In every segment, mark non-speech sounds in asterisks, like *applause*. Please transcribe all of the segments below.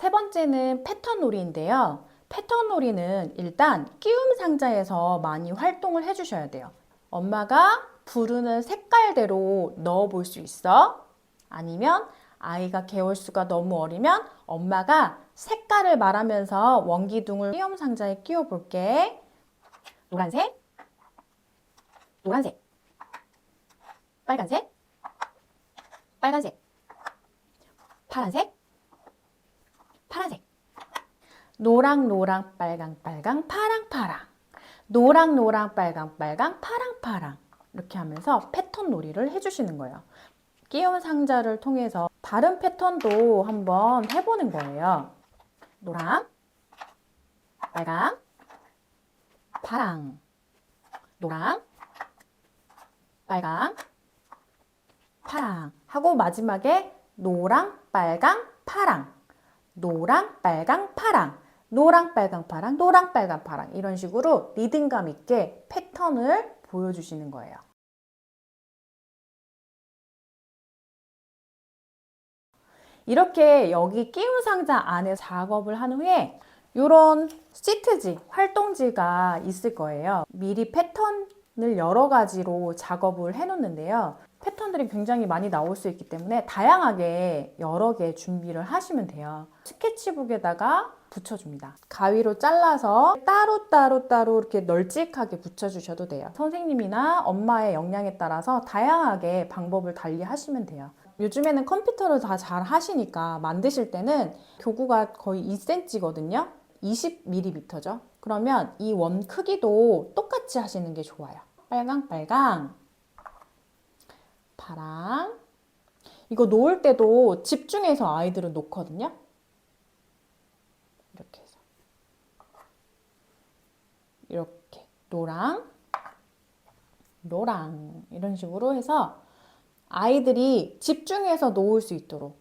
세 번째는 패턴 놀이인데요. 패턴 놀이는 일단 끼움 상자에서 많이 활동을 해주셔야 돼요. 엄마가 부르는 색깔대로 넣어 볼 수 있어? 아니면 아이가 개월수가 너무 어리면 엄마가 색깔을 말하면서 원기둥을 끼움 상자에 끼워 볼게. 노란색, 노란색, 빨간색, 빨간색, 파란색, 파란색, 노랑 노랑 빨강 빨강 파랑 파랑, 노랑 노랑 빨강 빨강 파랑 파랑. 이렇게 하면서 패턴 놀이를 해주시는 거예요. 끼움 상자를 통해서 다른 패턴도 한번 해보는 거예요. 노랑, 빨강, 파랑, 노랑, 빨강, 파랑. 하고 마지막에 노랑, 빨강, 파랑, 노랑, 빨강, 파랑, 노랑, 빨강, 파랑, 노랑, 빨강, 파랑 이런 식으로 리듬감 있게 패턴을 보여주시는 거예요. 이렇게 여기 끼움 상자 안에 작업을 한 후에 이런 시트지, 활동지가 있을 거예요. 미리 패턴을 여러 가지로 작업을 해 놓는데요. 패턴들이 굉장히 많이 나올 수 있기 때문에 다양하게 여러 개 준비를 하시면 돼요. 스케치북에다가 붙여줍니다. 가위로 잘라서 따로 따로 따로 이렇게 널찍하게 붙여주셔도 돼요. 선생님이나 엄마의 역량에 따라서 다양하게 방법을 달리 하시면 돼요. 요즘에는 컴퓨터를 다잘 하시니까 만드실 때는 교구가 거의 2cm거든요. 20mm죠. 그러면 이 원 크기도 똑같이 하시는 게 좋아요. 빨강, 빨강, 파랑. 이거 놓을 때도 집중해서 아이들은 놓거든요. 이렇게 해서. 이렇게. 노랑, 노랑. 이런 식으로 해서 아이들이 집중해서 놓을 수 있도록.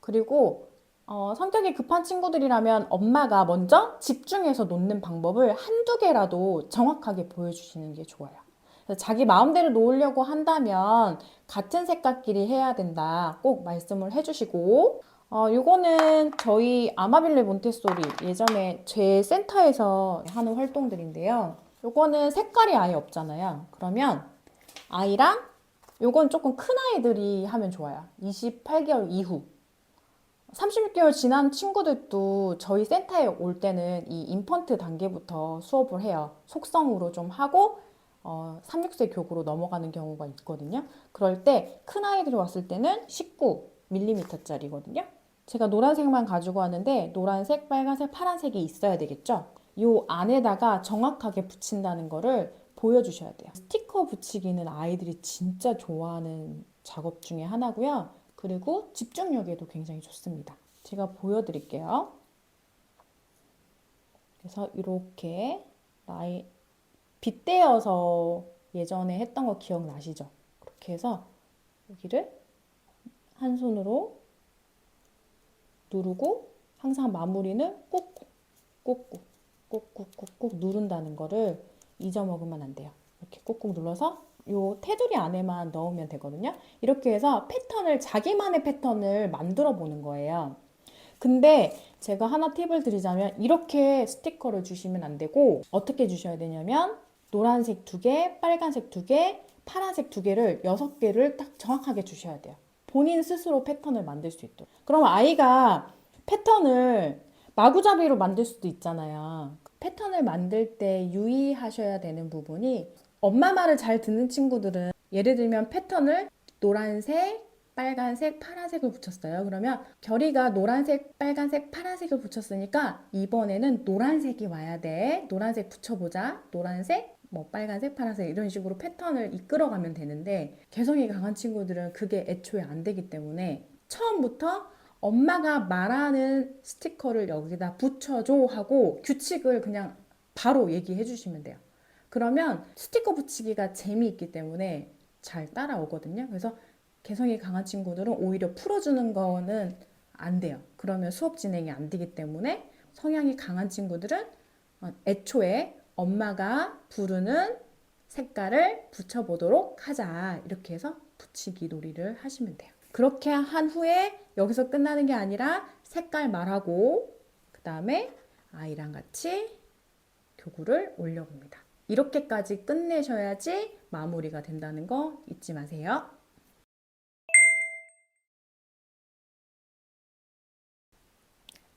그리고 어, 성격이 급한 친구들이라면 엄마가 먼저 집중해서 놓는 방법을 한두 개라도 정확하게 보여주시는 게 좋아요. 자기 마음대로 놓으려고 한다면 같은 색깔끼리 해야 된다. 꼭 말씀을 해주시고, 어, 요거는 저희 아마빌레 몬테소리 예전에 제 센터에서 하는 활동들인데요. 요거는 색깔이 아예 없잖아요. 그러면 아이랑 요건 조금 큰 아이들이 하면 좋아요. 28개월 이후. 36개월 지난 친구들도 저희 센터에 올 때는 이 인펀트 단계부터 수업을 해요. 속성으로 좀 하고 어, 36세 교구로 넘어가는 경우가 있거든요. 그럴 때 큰 아이들이 왔을 때는 19mm짜리거든요. 제가 노란색만 가지고 왔는데 노란색, 빨간색, 파란색이 있어야 되겠죠. 요 안에다가 정확하게 붙인다는 거를 보여주셔야 돼요. 스티커 붙이기는 아이들이 진짜 좋아하는 작업 중에 하나고요. 그리고 집중력에도 굉장히 좋습니다. 제가 보여드릴게요. 그래서 이렇게 라인 빗대어서 예전에 했던 거 기억나시죠? 그렇게 해서 여기를 한 손으로 누르고 항상 마무리는 꾹꾹 꾹꾹 꾹꾹 꾹꾹 누른다는 거를 잊어먹으면 안 돼요. 이렇게 꾹꾹 눌러서 요 테두리 안에만 넣으면 되거든요. 이렇게 해서 패턴을 자기만의 패턴을 만들어 보는 거예요. 근데 제가 하나 팁을 드리자면 이렇게 스티커를 주시면 안 되고 어떻게 주셔야 되냐면 노란색 두 개, 빨간색 두 개, 파란색 두 개를 여섯 개를 딱 정확하게 주셔야 돼요. 본인 스스로 패턴을 만들 수 있도록. 그럼 아이가 패턴을 마구잡이로 만들 수도 있잖아요. 패턴을 만들 때 유의하셔야 되는 부분이 엄마 말을 잘 듣는 친구들은 예를 들면 패턴을 노란색, 빨간색, 파란색을 붙였어요. 그러면 결이가 노란색, 빨간색, 파란색을 붙였으니까 이번에는 노란색이 와야 돼. 노란색 붙여보자. 노란색, 뭐 빨간색, 파란색 이런 식으로 패턴을 이끌어가면 되는데 개성이 강한 친구들은 그게 애초에 안 되기 때문에 처음부터 엄마가 말하는 스티커를 여기다 붙여줘 하고 규칙을 그냥 바로 얘기해 주시면 돼요. 그러면 스티커 붙이기가 재미있기 때문에 잘 따라오거든요. 그래서 개성이 강한 친구들은 오히려 풀어주는 거는 안 돼요. 그러면 수업 진행이 안 되기 때문에 성향이 강한 친구들은 어, 애초에 엄마가 부르는 색깔을 붙여보도록 하자. 이렇게 해서 붙이기 놀이를 하시면 돼요. 그렇게 한 후에 여기서 끝나는 게 아니라 색깔 말하고 그 다음에 아이랑 같이 교구를 올려봅니다. 이렇게까지 끝내셔야지 마무리가 된다는 거 잊지 마세요.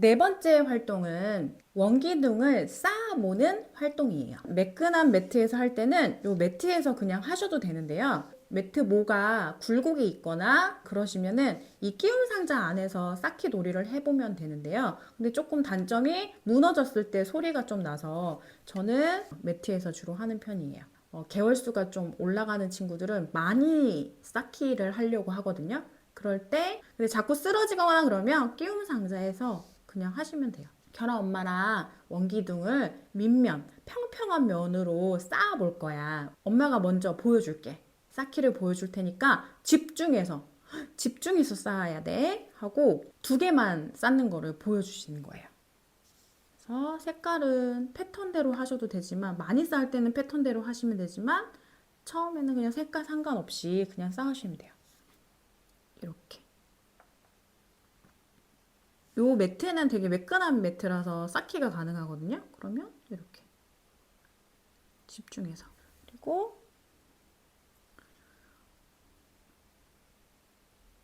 네 번째 활동은 원기둥을 쌓아 모는 활동이에요. 매끈한 매트에서 할 때는 이 매트에서 그냥 하셔도 되는데요. 매트 모가 굴곡이 있거나 그러시면은 이 끼움 상자 안에서 쌓기 놀이를 해보면 되는데요. 근데 조금 단점이 무너졌을 때 소리가 좀 나서 저는 매트에서 주로 하는 편이에요. 어, 개월수가 좀 올라가는 친구들은 많이 쌓기를 하려고 하거든요. 그럴 때 근데 자꾸 쓰러지거나 그러면 끼움 상자에서 그냥 하시면 돼요. 결아 엄마랑 원기둥을 밑면 평평한 면으로 쌓아 볼 거야. 엄마가 먼저 보여줄게. 쌓기를 보여줄 테니까 집중해서 집중해서 쌓아야 돼 하고 두 개만 쌓는 거를 보여주시는 거예요. 그래서 색깔은 패턴대로 하셔도 되지만 많이 쌓을 때는 패턴대로 하시면 되지만 처음에는 그냥 색깔 상관없이 그냥 쌓으시면 돼요. 이렇게. 요 매트는 되게 매끈한 매트라서 쌓기가 가능하거든요. 그러면 이렇게 집중해서 그리고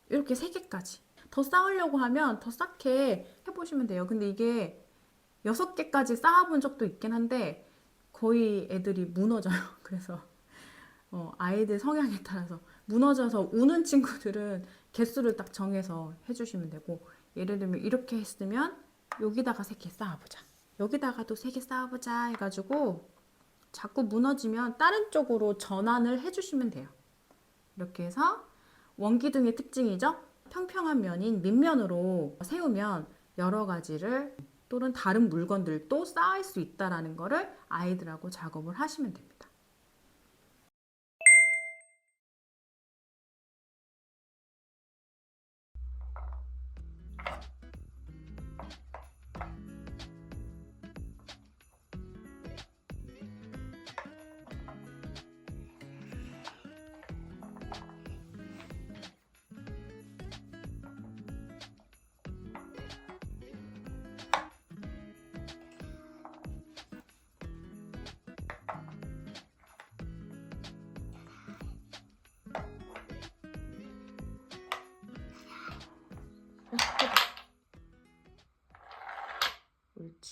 이렇게 세 개까지 더 쌓으려고 하면 더 쌓게 해보시면 돼요. 근데 이게 여섯 개까지 쌓아본 적도 있긴 한데 거의 애들이 무너져요. *laughs* 그래서 어, 아이들 성향에 따라서 무너져서 우는 친구들은 개수를 딱 정해서 해주시면 되고 예를 들면 이렇게 했으면 여기다가 세 개 쌓아보자. 여기다가도 세 개 쌓아보자 해가지고 자꾸 무너지면 다른 쪽으로 전환을 해주시면 돼요. 이렇게 해서 원기둥의 특징이죠. 평평한 면인 밑면으로 세우면 여러 가지를 또는 다른 물건들도 쌓을 수 있다라는 거를 아이들하고 작업을 하시면 됩니다.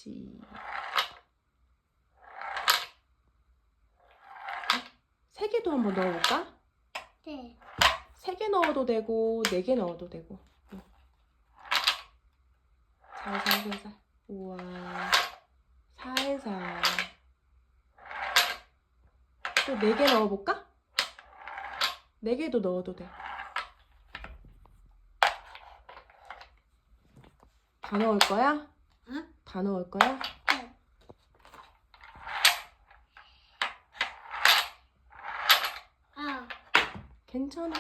옳지. 세 개도 한번 넣어볼까? 네. 세 개 넣어도 되고 네 개 넣어도 되고. 살살 살살. 우와. 살살. 또 네 개 넣어볼까? 네 개도 넣어도 돼. 다 넣을 거야? 응? 다 넣을 거야? 네. 아, 괜찮아.